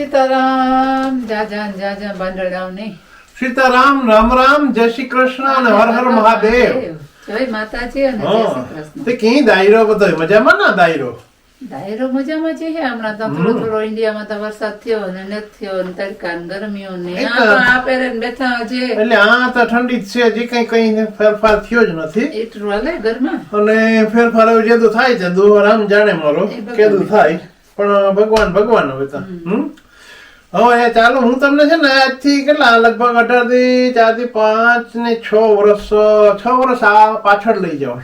સીતારામ જાજા ને જાજા બાંદરડાઓ નહીં સીતારામ રામ રામ જય શ્રી કૃષ્ણ અને હર હર મહાદેવ. જય માતાજી અને જય શ્રી કૃષ્ણ. તે કી દાયરો બધો? મજામાં ના દાયરો દાયરો મજામાં છે હમણાં તો થોડો થોડો ઇન્ડિયામાં તો વરસાદ થયો ને નથી થયો ને તડકા ને ગરમીઓ ને આ પહેરે બેઠા છે. એટલે આ તો ઠંડી છે. જે કઈ કઈ ફેરફાર થયો જ નથી. એટલું હાલે ઘરમાં? અને ફેરફાર હવે જેદું થાય છે. દુ રામ જાણે મારો. કેદું થાય. પણ ભગવાન ભગવાન હવે તો. હમ? હવે ચાલો હું તમને છે ને આજથી કેટલા લગભગ અઢારથી ચારથી પાંચ ને છ વર્ષ છ વર્ષ આ પાછળ લઈ જાઓ.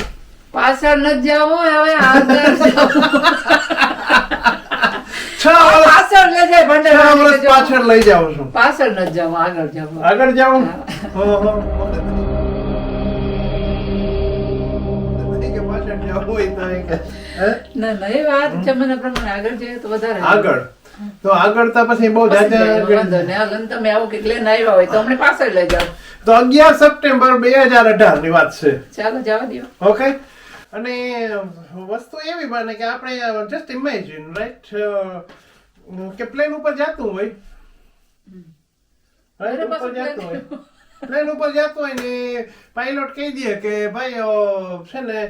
પાછળ ન જાવો હવે છ પાછળ લઈ જાય છ પાછળ લઈ જાઉં છું. પાછળ ન જાવ આગળ જાવ આગળ હે? ના ના એ વાત જમાના પ્રમાણે આગળ જઈએ તો વધારે આગળ. તો આગળ તો પછી બહુ. આગળ તમે આવું કે લઈને આવ્યા હોય તો અમને પાછળ લઈ જાઓ. તો અગિયાર સપ્ટેમ્બર બે હજાર અઢારની વાત છે. ચાલો જવા દો ઓકે? અને વસ્તુ એવી બને કે આપણે જસ્ટ ઇમેજિન રાઈટ કે પ્લેન ઉપર જતું હોય? અરે ઉપર જતું હોય. પ્લેન ઉપર જતું હોય ને પાયલોટ કહી દે કે ભાઈ છે ને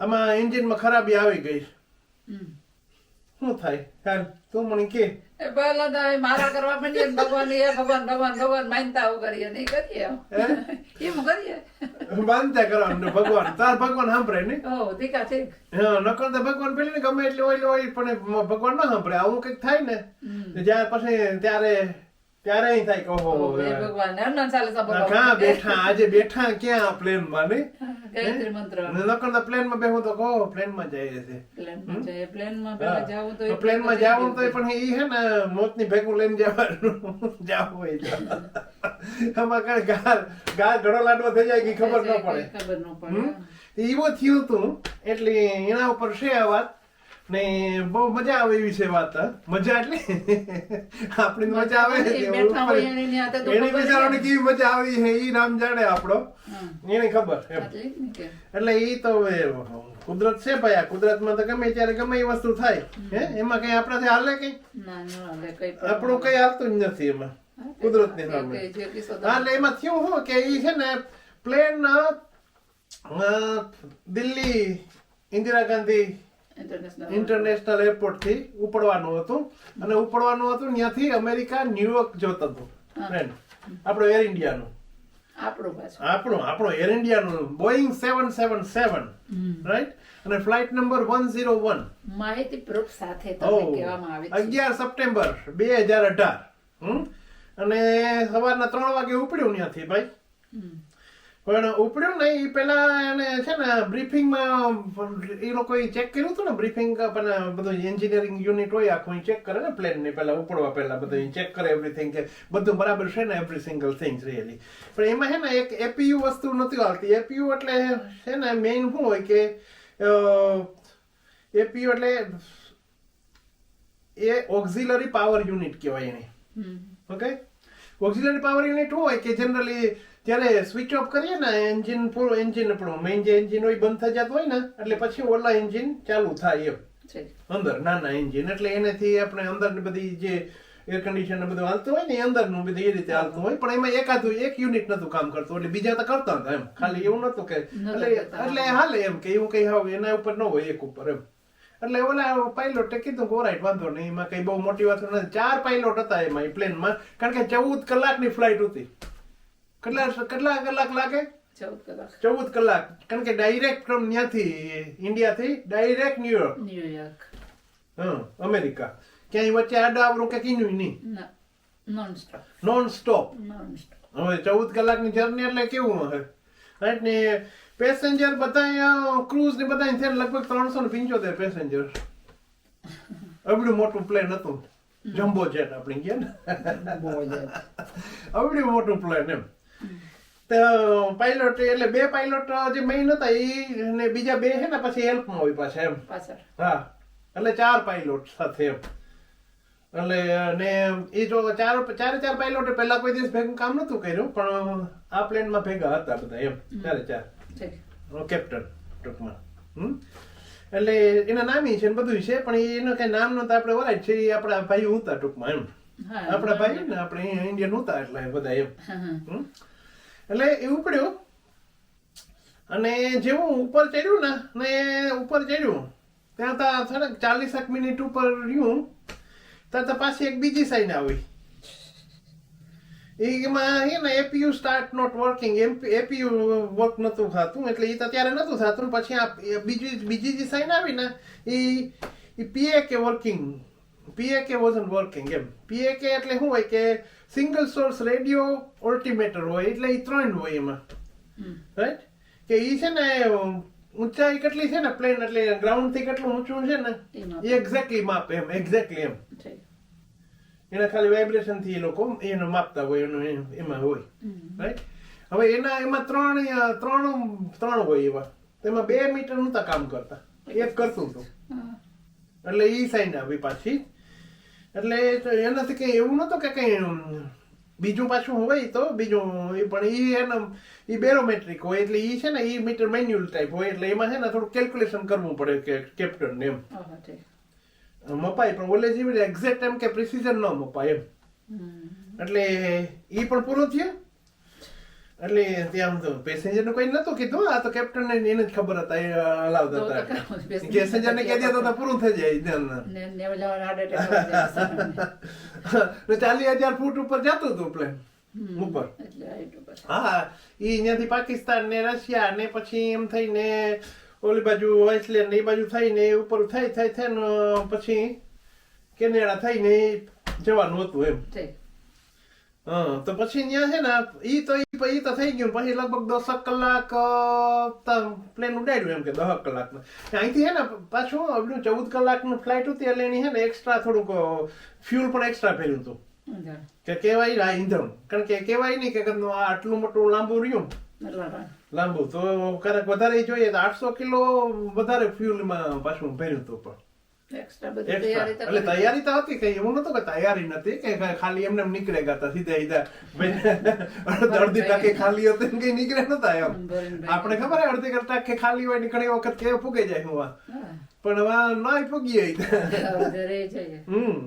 આમાં એન્જિનમાં ખરાબી આવી ગઈ. શું થાય? ચાલ તું મને કે. એ પહેલા તો મારા કરવા માંડીએ ને ભગવાન એ ભગવાન ભગવાન ભગવાન માનતા આવું કરીએ નહીં કરીએ એમ. કરીએ. માનતા કરવાનું ભગવાન. તાર ભગવાન સાંભળે ને? ઓ ઠીકા ઠીક હા નકર તો ભગવાન પેલી ને ગમે એટલે હોય હોય પણ ભગવાન ના સાંભળે. આવું કંઈક થાય ને. જ્યાં પછી ત્યારે ત્યારે અહીં થાય કે ઓહો ઓ, એ ભગવાન હનુમાન ચાલીસા બોલો. ક્યાં બેઠા આજે બેઠા ક્યાં પ્લેનમાં ને ગાયત્રી મંત્ર. નકર પ્લેનમાં બેહું તો કહો પ્લેનમાં જઈએ છે. પ્લેનમાં જઈએ પ્લેનમાં પેલા જાવું તો પ્લેનમાં જાવું તો પણ ઈ હે ને મોતની ભેગું લઈને જવાનું. જાવું હોય આમાં કઈ ગાલ ગાલ ઘણો લાડવો થઈ જાય કે ખબર ન પડે. ખબર ન પડે? એવું થયું તું એટલે એના ઉપર છે આ વાત. ને બહુ મજા આવે એવી છે વાત મજા એટલે? આપણી મજા આવે એની બિચારાને કેવી મજા આવી છે એ નામ જાણે આપણો. એને ખબર એટલે ઈ તો કુદરત છે ભાઈ આ કુદરતમાં તો ગમે ત્યારે ગમે એ વસ્તુ થાય હે? એમાં કઈ આપણાથી હાલે કઈ? આપણું કઈ હાલતું જ નથી એમાં કુદરત કુદરતની સામે. એટલે એમાં થયું હું કે એ છે ને પ્લેન દિલ્હી ઇન્દિરા ગાંધી. ઇન્ટરનેશનલ એરપોર્ટથી ઉપડવાનું હતું. અને ઉપડવાનું હતું ત્યાંથી અમેરિકા ન્યુયોર્ક જતો હતો. હા. આપણો એર ઇન્ડિયાનું આપણું આપણું air ઇન્ડિયાનું Boeing seven seven seven. Right અને flight number one zero one માહિતી પ્રૂફ સાથે કહેવામાં આવે અગિયાર સપ્ટેમ્બર બે હજાર અઢાર. હમ? અને સવારના ત્રણ વાગે ઉપડ્યું ત્યાંથી ભાઈ. પણ ઉપડ્યું ને એ પેલા એને છે ને બ્રીફિંગમાં એ લોકો ચેક કર્યું હતું ને બ્રીફિંગ પણ બધું એન્જિનિયરિંગ યુનિટ હોય આખું ચેક કરે ને પ્લેન ને પહેલા ઉપડવા પહેલા બધું ચેક કરે એવરીથિંગ કે બધું બરાબર છે ને એવરી સિંગલ થિંગ રિયલી પણ એમાં છે ને એક એપીયુ વસ્તુ નથી આવતી. એપીયુ એટલે છે ને મેઇન શું હોય કે એપીયુ એટલે એ ઓક્ઝિલરી પાવર યુનિટ કહેવાય એને. ઓકે ઓક્ઝિલરી પાવર યુનિટ હોય કે જનરલી જ્યારે સ્વિચ ઓફ કરીએ ને એન્જિન પૂરું એન્જિન આપણું મેઇન જે એન્જિન હોય બંધ થઈ જતું હોય ને એટલે પછી ઓલા એન્જિન ચાલુ થાય એમ. અંદર નાના એન્જિન એટલે એનાથી આપણે અંદર બધી જે એર કન્ડિશન બધું હાલતું હોય ને અંદરનું બધું એ રીતે હાલતું હોય. પણ એમાં એકાદું એક યુનિટ નતું કામ કરતું. એટલે બીજા તો કરતા હતા એમ. ખાલી એવું નતું કે એટલે એટલે હાલે એમ કે એવું કઈ હાવ એના ઉપર ન હોય એક ઉપર એમ. એટલે ઓલા પાયલોટે કીધું કે ઓરાઈટ વાંધો નહીં. એમાં કઈ બહુ મોટી વાત નથી. ચાર પાયલોટ હતા એમાં એ પ્લેનમાં કારણ કે ચૌદ કલાકની ફ્લાઇટ હતી. કેટલા કેટલા કલાક લાગે? ચૌદ કલાક. કારણ કે ડાયરેક્ટ ફ્રોમ ત્યાંથી ઇન્ડિયાથી direct New York New York હા અમેરિકા. ક્યાંય વચ્ચે આડા આવરું કે કીનું નહીં? નોન સ્ટોપ નોન સ્ટોપ હવે ચૌદ કલાકની જર્ની એટલે કેવું હશે રાઈટ ને પેસેન્જર બધા ક્રૂઝ ને બધા થયા લગભગ ત્રણસો ને પંચોતેર પેસેન્જર અબડું મોટું પ્લેન હતું. જમ્બો જેટ આપણે કહે ને. અબડું મોટું પ્લેન એમ. તો પાયલોટ એટલે બે પાયલોટ જે મેઇન હતા એ ને બીજા બે છે ને પછી હેલ્પમાં હોય પાછા એમ. હા. એટલે ચાર પાયલોટ સાથે એમ. એટલે ને એ જો ચાર ચારે ચાર પાયલોટ પહેલા કોઈ દિવસ ભેગું કામ નતું કર્યું પણ આ પ્લેનમાં ભેગા હતા બધા એમ. ચારે ચાર. કેપ્ટન ટૂંકમાં. હમ? એટલે એના નામી છે ને બધું છે પણ એનું કઈ નામ નતું આપણે ઓરાય છે એ આપણા ભાઈ હતા ટૂંકમાં એમ. આપણા ભાઈ ને આપણે ઇન્ડિયન હતા એટલે બધા એમ. હમ. એટલે એ ઉપડ્યો. અને જેવું ઉપર ચડ્યું ને ને ઉપર ચડ્યું. ત્યાં તા થોડાક ચાલીસેક મિનિટ ઉપર રહ્યું. ત્યાં તો પાછી એક બીજી સાઈન આવી. એમાં હે ને APU start not working APU work નહોતું થતું, એટલે એ તો ત્યારે નહોતું થતું. પછી આ બીજી બીજી જે સાઈન આવી ને એ પીએ કે working PA was wasn't working એમ પીએકે એટલે શું હોય કે સિંગલ સોર્સ રેડિયો ઓલ્ટિમેટર હોય એટલે એ ત્રણ હોય એમાં. રાઈટ કે એ છે ને ઊંચાઈ કેટલી છે ને પ્લેન એટલે ગ્રાઉન્ડથી કેટલું ઊંચું છે ને એ. એ એક્ઝેક્ટલી માપે એમ એક્ઝેક્ટલી એમ. એના ખાલી વાઇબ્રેશનથી એ લોકો એને માપતા હોય એનું એમ- હોય. રાઈટ હવે એના એમાં ત્રણ ત્રણ ત્રણ હોય એવા. તેમાં બે મીટર નતા કામ કરતા. એક કરતું હતું. એટલે ઈ સાઈન આવી પાછી એટલે એનાથી કંઈ એવું નહોતું કે કંઈ બીજું પાછું હોય તો બીજું એ પણ એ એનો ઈ બેરોમેટ્રિક હોય એટલે એ છે ને એ મીટર મેન્યુઅલ ટાઈપ હોય એટલે એમાં છે ને થોડું કેલ્ક્યુલેશન કરવું પડે કે કેપ્ટન ને એમ. મપાય પણ ઓલે જેવી એક્ઝેક્ટ એમ કે પ્રિસિઝન ન મપાય એમ. એટલે એ પણ પૂરું થયું? એટલે ત્યાં તો પેસેન્જરનું કઈ નતું કીધું આ તો કેપ્ટન ને એને જ ખબર હતા એ હલાવતા હતા પેસેન્જર ને કહી દેતો તો પૂરું થઈ જાય ધ્યાન ચાલી હજાર ફૂટ ઉપર જતું હતું પ્લેન ઉપર હા એ અહીંયાથી પાકિસ્તાન ને રશિયા ને પછી એમ થઈને ઓલી બાજુ આઇસલેન્ડ ને એ બાજુ થઈને એ ઉપર થઈ થઈ થઈને પછી કેનેડા થઈને જવાનું હતું એમ. હા તો પછી ત્યાં છે ને ઈ તો ઈ તો થઈ ગયું પછી લગભગ દસક કલાક પ્લેન ઉડાડ્યું એમ કે દસ કલાક અહીંથી હે ને પાછું આપણું ચૌદ કલાકનું ફ્લાઇટ હતી એટલે એની હે ને એક્સ્ટ્રા થોડુંક ફ્યુલ પણ એક્સ્ટ્રા ફેર્યું હતું કે કહેવાય આ ઈંધણ કારણ કે કહેવાય નહીં કે આટલું મોટું લાંબુ રહ્યું લાંબુ તો ક્યારેક વધારે જોઈએ તો આઠસો કિલો વધારે ફ્યુલમાં પાછું ભર્યું હતું પણ એટલે તૈયારી તો હતી કઈ એવું નતું કે તૈયારી નથી કે ખાલી એમને નીકળે ગયા સીધા સીધા. અડધી ટકે ખાલી હતી ને કઈ નીકળે નતા એમ. આપણે ખબર હે અડધી કે ખાલી હોય નીકળે વખત કે ફૂગે જાય હું પણ હવે ના ફૂગી. હમ.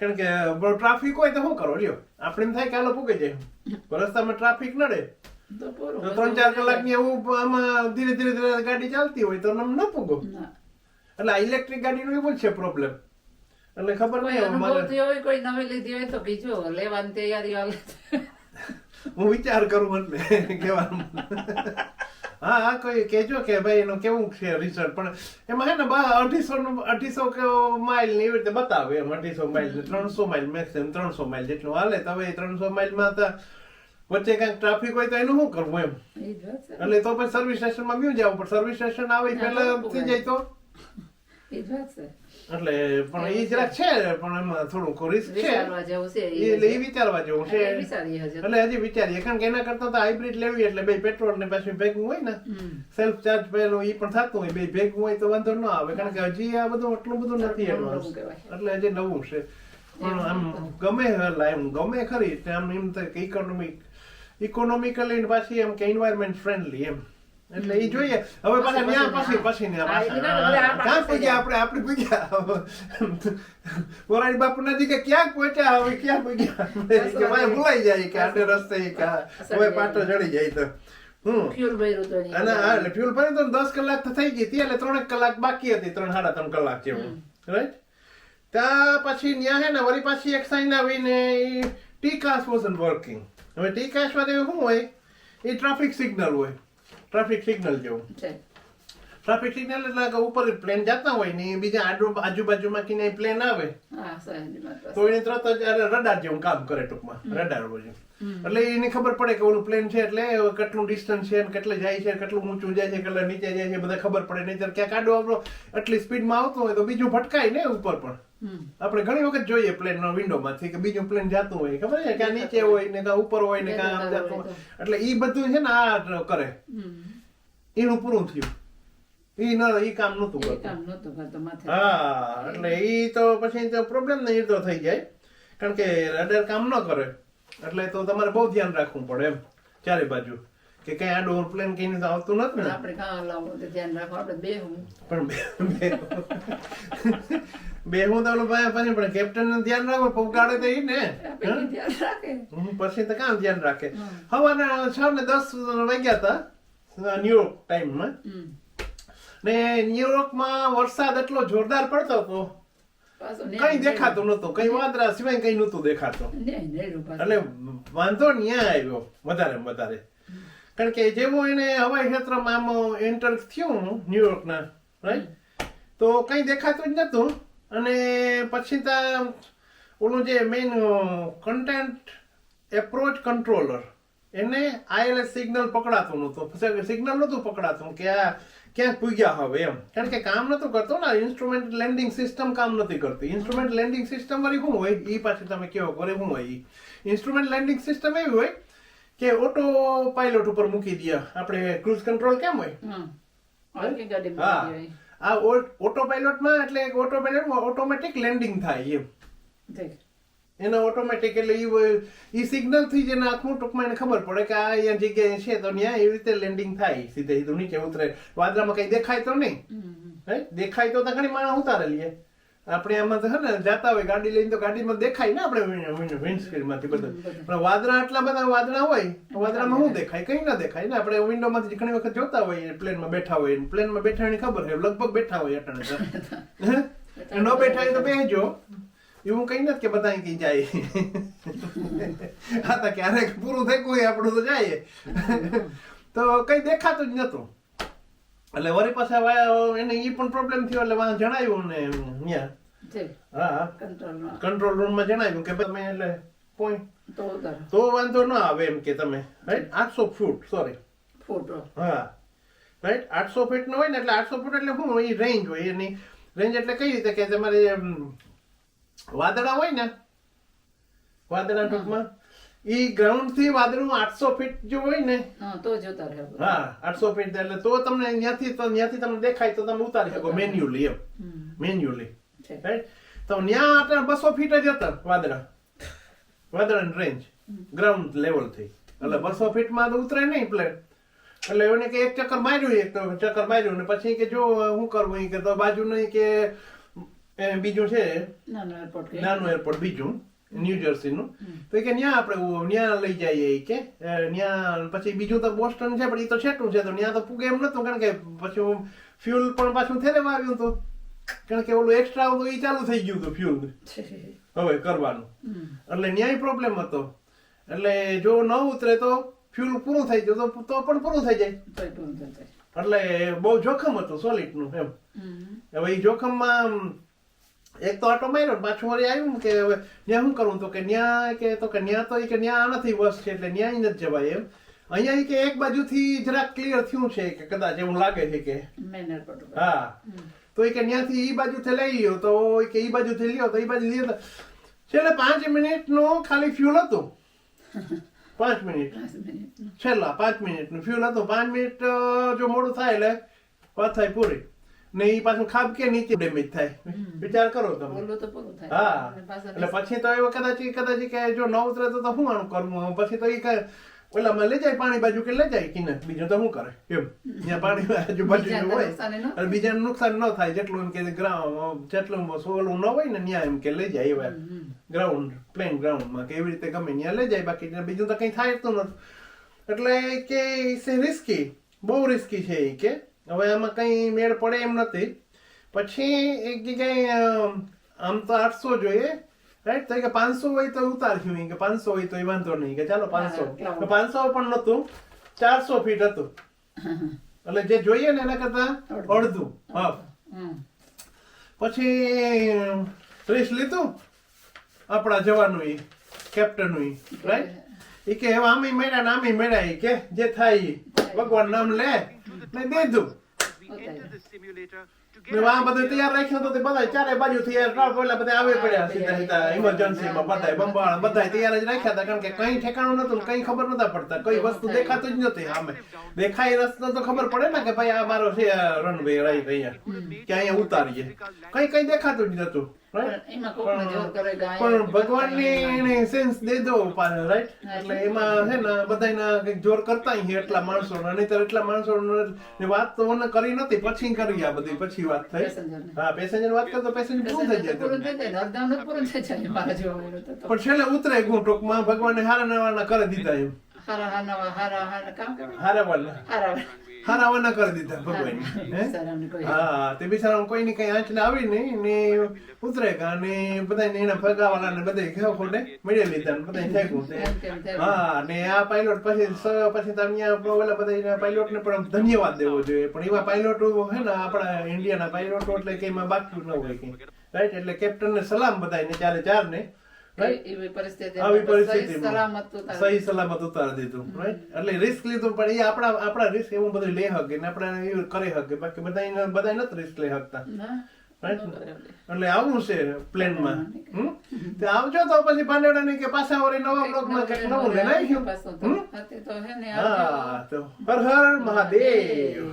કારણ કે ટ્રાફિક હોય તો શું કરો લ્યો. આપણે એમ થાય કે હાલો ફૂગે જાય. રસ્તામાં ટ્રાફિક નડે. ત્રણ ચાર કલાકની એવું આમાં ધીરે ધીરે ધીરે ગાડી ચાલતી હોય તો ના ન ફૂગો ના. એટલે આ ઇલેક્ટ્રિક ગાડીનું એવું છે પ્રોબ્લેમ એટલે ખબર નહીં અનુભવ અનુભવથી હોય કોઈ નવી લીધી હોય તો બીજો લેવાની તૈયારી હાલે. હું વિચાર કરું એટલે કહેવાનું. હા હા કોઈ કહેજો કે ભાઈ એનું કેવું છે રિઝલ્ટ પણ એમાં હે ને બા અઢીસો અઢીસો માઇલ ને એવી રીતે બતાવે એમ અઢીસો માઇલ ત્રણસો માઇલ મેક્સિમમ ત્રણસો માઇલ જેટલું હાલે. તો હવે ત્રણસો માઇલમાં તો વચ્ચે કાંઈક ટ્રાફિક હોય તો એનું શું કરવું એમ. એટલે તો પછી સર્વિસ સ્ટેશનમાં ગયું જવું પણ સર્વિસ સ્ટેશન આવે પહેલા થઈ જાય તો. એટલે પણ એ જરાક છે પણ એમાં થોડુંક રિસ્ક છે એટલે એ. વિચારવા જેવું છે એટલે હજી. વિચારીએ કારણ કે એના કરતા તો હાઇબ્રિડ લેવી એટલે બે પેટ્રોલ ને પાછું ભેગું હોય ને. સેલ્ફ ચાર્જ પેલું એ પણ થતું હોય બે ભેગું હોય તો વાંધો ન આવે કારણ કે હજી આ બધું એટલું બધું નથી એડવાન્સ. એટલે હજી નવું છે પણ આમ ગમે એમ ગમે ખરી આમ એમ ઇકોનોમિક ઇકોનોમિકલી પાછી એમ કે એન્વાયરમેન્ટ ફ્રેન્ડલી એમ એટલે એ જોઈએ. હવે પાછા ન્યા પછી પછી ન્યા પાછા. ક્યાં આપણે આપણે પૂગ્યા મોરારી બાપુ નજીક કે ક્યાં પહોંચ્યા હવે ક્યાં પૂગ્યા કે ભાઈ ભૂલાઈ જાય કે આટલે રસ્તે કે હવે પાટો ચડી જાય તો. ફ્યુલ ભર્યું તો દસ કલાક તો થઈ ગઈ હતી એટલે ત્રણેક કલાક બાકી હતી ત્રણ સાડા ત્રણ કલાક જેવું. રાઈટ ત્યાં પછી ન્યા હે ને વળી પાછી એક સાઈન આવીને ટી કાસ વર્કિંગ હવે ટી કાસમાં શું હોય? એ ટ્રાફિક સિગ્નલ હોય. ટ્રાફિક સિગ્નલ જેવું. ટ્રાફિક સિગ્નલ એટલે કે ઉપર પ્લેન જતા હોય ને એ બીજા આજુ આજુબાજુમાં કિને પ્લેન આવે. તો એને તરત જ રડાર જેવું કામ કરે ટૂંકમાં રડાર બાજુ એટલે એને ખબર પડે કે ઓલું પ્લેન છે એટલે કેટલું ડિસ્ટન્સ છે કેટલે જાય છે કેટલું ઊંચું જાય છે કેટલે નીચે જાય છે બધા ખબર પડે. નહીં ક્યાંક આડો આપણો આટલી સ્પીડમાં આવતો હોય તો બીજું ભટકાય ને ઉપર પણ. આપણે ઘણી વખત જોઈએ પ્લેન નો વિન્ડો માંથી કે બીજું પ્લેન જતું હોય. ખબર છે? ક્યાં નીચે હોય. ને ક્યાં ઉપર હોય ને ક્યાં આમ જતું હોય. એટલે ઈ બધું છે ને આ કરે. એનું પૂરું થયું. ઈ ન ઈ કામ નતું એ કરતું. કામ નહોતું હા એટલે ઈ તો પછી તો પ્રોબ્લેમ નહીં તો થઈ જાય. કારણ કે રડર કામ ન કરે. એટલે તો તમારે બહુ ધ્યાન રાખવું પડે એમ ચારે બાજુ. કે કઈ આડું પ્લેન કઈ તો આવતું નથી ને. આપણે કાં લાવવું ધ્યાન રાખો આપણે બે હું પણ બે- બે- હું તો ભાઈ પછી પણ કેપ્ટનનું ધ્યાન રાખો પગાડે તો ઈ ને. પછી તો કામ ધ્યાન રાખે? હવાના છ ને દસ વાગ્યા હતા ન્યુયોર્ક ટાઈમમાં. ને ન્યુયોર્કમાં વરસાદ એટલો જોરદાર પડતો હતો. કઈ દેખાતું નતું કઈ વાદળા સિવાય કઈ નતું દેખાતું. એટલે વાંધો ન્યા આવ્યો વધારે વધારે. કારણ કે જેવું એને હવાઈ ક્ષેત્રમાં આમ એન્ટર થયું ન્યુયોર્કના રાઈટ તો કઈ દેખાતું જ નતું અને પછી ત્યાં ઓલું જે મેઇન કન્ટેન્ટ એપ્રોચ કંટ્રોલર એને આઈએલએસ સિગ્નલ પકડાતું નહોતું. સિગ્નલ નહોતું પકડાતું કે આ ક્યાંક પૂગ્યા હવે એમ. કારણ કે કામ નહોતું કરતો ને ઇન્સ્ટ્રુમેન્ટ લેન્ડિંગ સિસ્ટમ કામ નથી કરતી. ઇન્સ્ટ્રુમેન્ટ લેન્ડિંગ સિસ્ટમ વળી શું હોય? એ પાછી તમે કેવો કરે શું હોય ઇન્સ્ટ્રુમેન્ટ લેન્ડિંગ સિસ્ટમ એવી હોય કે ઓટો પાયલોટ ઉપર મૂકી દે. આપણે ક્રુઝ કંટ્રોલ કેમ હોય? હા. આ ઓટો પાયલોટમાં એટલે ઓટો પાયલોટમાં ઓટોમેટિક લેન્ડિંગ થાય એમ. એના ઓટોમેટિક એટલે ઈ ઈ સિગ્નલથી જ એના હાથમાં ટૂંકમાં એને ખબર પડે કે આ અહીંયા જગ્યાએ છે તો ત્યાં એવી રીતે લેન્ડિંગ થાય. સીધે સીધું નીચે ઉતરે. વાદળામાં કઈ દેખાય તો નહીં. દેખાય તો ત્યાં ઘણી માણસ ઉતારે લઈએ આપણે આમાં તો હે ને જાતા હોય ગાડી લઈને તો ગાડીમાં દેખાય ને આપણે વિન્ડસ્ક્રીનમાંથી બધું. પણ વાદળા આટલા બધા વાદળા હોય તો વાદળામાં શું દેખાય? કઈ ના દેખાય ને આપણે વિન્ડો માંથી ઘણી વખત જોતા હોઈએ પ્લેનમાં બેઠા હોય પ્લેનમાં બેઠા એની ખબર છે લગભગ બેઠા હોય અટાણે? ન બેઠા હોય તો બેહજો એવું કઈ નથી કે બધા કઈ જાય. હા તો ક્યારેક પૂરું થઈ ગયું હોય આપણું તો જાય. તો કઈ દેખાતું જ નતું એટલે વળી પાછા એને એ પણ પ્રોબ્લેમ થયો એટલે જણાયું ને ત્યાં દેખ. હા. કંટ્રોલ રૂમમાં જણાવ્યું કે તમે એટલે પોઈન્ટ તો વાંધો ન આવે એમ કે તમે. રાઈટ આઠસો ફૂટ સોરી ફૂટ હા. રાઈટ આઠસો ફીટ નો હોય ને એટલે આઠસો ફૂટ એટલે શું? એ રેન્જ હોય. એની રેન્જ એટલે કઈ રીતે કે તમારે વાદળા હોય ને વાદળા ટૂંકમાં ઈ ગ્રાઉન્ડથી વાદળું આઠસો ફીટ જો હોય ને તો જોતા રહે હા આઠસો ફીટ એટલે તો તમને ત્યાંથી તો ત્યાંથી તમને દેખાય તો તમે ઉતારી શકો મેન્યુઅલી એમ. મેન્યુઅલી તો ત્યાં આપણે બસો ફીટ જ હતા વાદળા. વાદળાની રેન્જ ગ્રાઉન્ડ લેવલથી એટલે બસો ફીટમાં તો ઉતરે નહીં પ્લેન એટલે એને કે એક ચક્કર માર્યું એક ચક્કર માર્યું ને પછી કે જો હું કરવું કે તો બાજુ નહીં કે બીજું છે? નાનો એરપોર્ટ બીજું. ન્યૂ જર્સી નું. તો કે ન્યા આપણે ન્યા લઈ જઈએ કે. ન્યા પછી બીજું તો બોસ્ટન છે પણ એ તો છેટું છે તો ન્યા તો પૂગે એમ નતું કારણ કે પછી ફ્યુલ પણ પાછું થેરેમાં આવ્યું હતું કારણ કે ઓલું એક્સ્ટ્રા હતું એ ચાલુ થઈ ગયું હતું ફ્યુલ હવે કરવાનું. એટલે ન્યાય પ્રોબ્લેમ હતો. એટલે જો ન ઉતરે તો ફ્યુલ પૂરું થઈ ગયું તો પણ પૂરું થઈ જાય. તોય. એટલે બહુ જોખમ હતું સોલિડનું એમ. હવે એ જોખમમાં એક તો આટો માર્યો પાછું વળી આવ્યું કે હવે ન્યા શું કરું? તો કે ન્યા કે તો કે ન્યા તો કે ન્યા નથી વસ છે એટલે ન્યાય નથી જવાય એમ. અહીંયા કે એક બાજુથી જરાક ક્લિયર થયું છે કે કદાચ એવું લાગે છે કે. હા. તો એ કે ત્યાંથી એ બાજુથી લઈ ગયો. તો કે એ બાજુથી લ્યો તો એ બાજુ લીધો છેલ્લે પાંચ મિનિટનો ખાલી ફ્યુલ હતું. પાંચ મિનિટ. છેલ્લા પાંચ મિનિટનું ફ્યુલ હતું. પાંચ મિનિટ જો મોડું થાય એટલે વાત થાય પૂરી. ને એ પાછું ખાબ કે નીચે ડેમેજ થાય. વિચાર કરો તમે. તો હા. એટલે પછી તો એવો કદાચ કદાચ કે જો ન ઉતરે તો શું આનું કરવું પછી તો એ ઓલામાં લઈ જાય પાણી બાજુ કે લઈ જાય કિને? બીજું તો શું કરે? એમ. ત્યાં પાણી આજુબાજુ હોય. અને બીજાને નુકસાન ન થાય. જેટલું એમ કે ગ્રાઉન્ડ જેટલું સોલું ન હોય ને ત્યાં એમ કે લઈ જાય એવા. ગ્રાઉન્ડ પ્લેન ગ્રાઉન્ડમાં કે એવી રીતે ગમે ત્યાં લઈ જાય. બાકી બીજું તો કંઈ થાય તો નથી. એટલે કે છે રિસ્કી બહુ રિસ્કી છે એ કે. હવે આમાં કંઈ મેળ પડે એમ નથી. પછી એક જગ્યાએ આમ તો આઠસો જોઈએ. રાઈટ તો કે પાંચસો હોય તો ઉતાર્યું કે પાંચસો હોય તો એ વાંધો નહીં. કે ચાલો પાંચસો. હા, પાંચસો પણ નતું ચારસો ફીટ હતું. એટલે જે જોઈએ ને એના કરતા અડધું. હાફ પછી ત્રીસ લીધું? આપણા જવાનું ઈ કેપ્ટન ઈ. રાઈટ એ કે હવે આમે મેળા ને આમે મેળા ઈ કે જે થાય ભગવાન નામ લે ને દીધું. ને આ બધું બંબાળ બધા તૈયાર જ રાખ્યા હતા કારણ કે કઈ ઠેકાણું નતું કઈ ખબર નતા પડતા, કઈ વસ્તુ દેખાતું જ નથી આમે દેખાય રસ્તો તો ખબર પડે ને કે ભાઈ આ મારો છે રાઈટ અહીંયા, કે અહીંયા ઉતારીએ કઈ કઈ દેખાતું જ નતું? પણ ભગવાનની એને સેન્સ દે દો રાઈટ એટલે એમાં છે ને બધાયના કંઈક જોર કરતા છે એટલા માણસો નહીતર એટલા માણસો ને વાત તો મને કરી નથી પછી કરી આ બધી પછી વાત થઈ. હા પેસેન્જર વાત કરતો પેસેન્જર પૂરું થઈ જાય પૂરું થઈ જાય. પણ છેલ્લે ઉતરે હું ટૂંકમાં ભગવાને હારા નવાના કરી દીધા એમ. હારાવાના કરી. દીધા ભગવાન. હે કોઈ તે બિચારા કોઈની કઈ આંચ ને આવી નહીં ને ઉતરે ગા ને બધા એના ભગાવાલા ને બધા ઘેવ ખોટે મળી લીધા ને બધા તેમ. હા ને આ પાયલોટ પછી સ- પછી તમે ઓલા બધા પાયલોટ ને પણ ધન્યવાદ દેવો જોઈએ. પણ એવા પાયલોટો હે ને આપણા ઇન્ડિયાના પાયલોટો એટલે કે એમાં બાકી ન હોય કઈ. રાઈટ એટલે કેપ્ટન ને સલામ બધાને ચાલે ચાર ને એવી પરિસ્થિતિ સહી સલામત ઉતારે. દીધું રાઈટ એટલે રિસ્ક લીધું પણ એ આપણા આપણા રિસ્ક એવું બધું લે હકે ને આપણે એવું કરી હકે બાકી બધા બધા નથી રિસ્ક લઈ શકતા ના? ન. એટલે આવું છે પ્લેનમાં હમ? તે આવજો તો પછી પાંડેડાની કે પાછા વળી નવા બ્લોગમાં કંઈક નવું ને આવજો. હા તો હર હર મહાદેવ